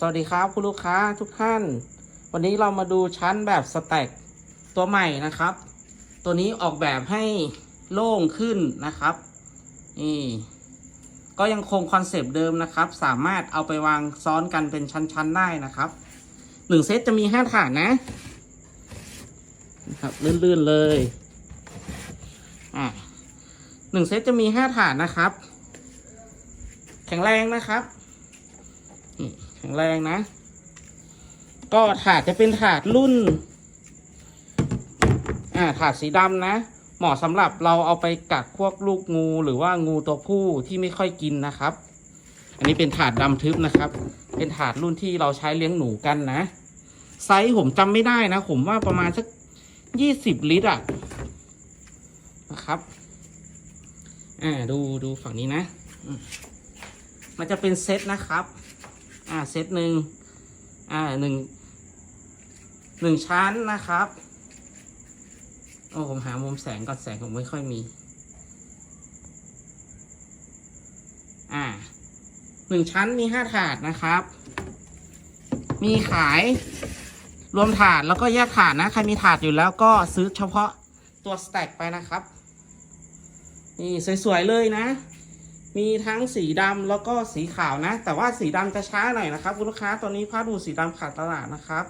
สวัสดีครับคุณลูกค้าทุกท่าน วันนี้เรามาดูชั้นแบบสแต็กตัวใหม่นะครับ ตัวนี้ออกแบบให้โล่งขึ้นนะครับนี่ก็ยังคงคอนเซปต์เดิมนะครับ สามารถเอาไปวางซ้อนกันเป็นชั้นๆได้นะครับหนึ่งเซตจะมีห้าถาดนะนะครับลื่นๆเลยอ่าหนึ่งเซตจะมีห้าถาดนะครับ แข็งแรงนะครับนี่ ข็งแรงนะ ก็ถาดจะเป็นถาดรุ่น อ่าถาดสีดำนะ เหมาะสำหรับเราเอาไปกักพวกลูกงูหรือว่างูตัวผู้ที่ไม่ค่อยกินนะครับ อันนี้เป็นถาดดำทึบนะครับ เป็นถาดรุ่นที่เราใช้เลี้ยงหนูกันนะ ไซส์ผมจำไม่ได้นะ ผมว่าประมาณสักยี่สิบลิตรอะนะครับ อ่าดูดูฝั่งนี้นะ มันจะเป็นเซตนะครับ อ่าเซตหนึ่งอ่าหนึ่งหนึ่งชั้นนะครับโอ้ผมหามุมแสงก่อนแสงผมไม่ค่อยมี อ่าหนึ่งชั้นมีห้าถาดนะครับ มีขายรวมถาดแล้วก็แยกถาดนะ ใครมีถาดอยู่แล้วก็ซื้อเฉพาะตัวสแต็กไปนะครับ นี่สวยๆเลยนะ มีทั้งสีดำแล้วก็สีขาวนะ แต่ว่าสีดำจะช้าหน่อยนะครับ คุณลูกค้าตอนนี้ผ้าดูสีดำขาดตลาดนะครับ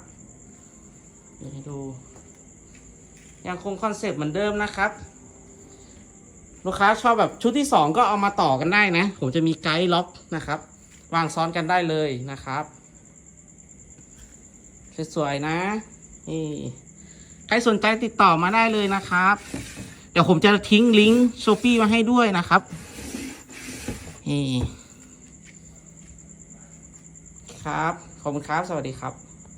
นี่ให้ดู ยังคงคอนเซปต์เหมือนเดิมนะครับ ลูกค้าชอบแบบชุดที่สองก็เอามาต่อกันได้นะ ผมจะมีไกด์ล็อกนะครับ วางซ้อนกันได้เลยนะครับสวยๆนะนี่ใครสนใจติดต่อมาได้เลยนะครับ เดี๋ยวผมจะทิ้งลิงก์ช้อปปี้มาให้ด้วยนะครับ นี่ ครับ ขอบคุณครับ สวัสดีครับ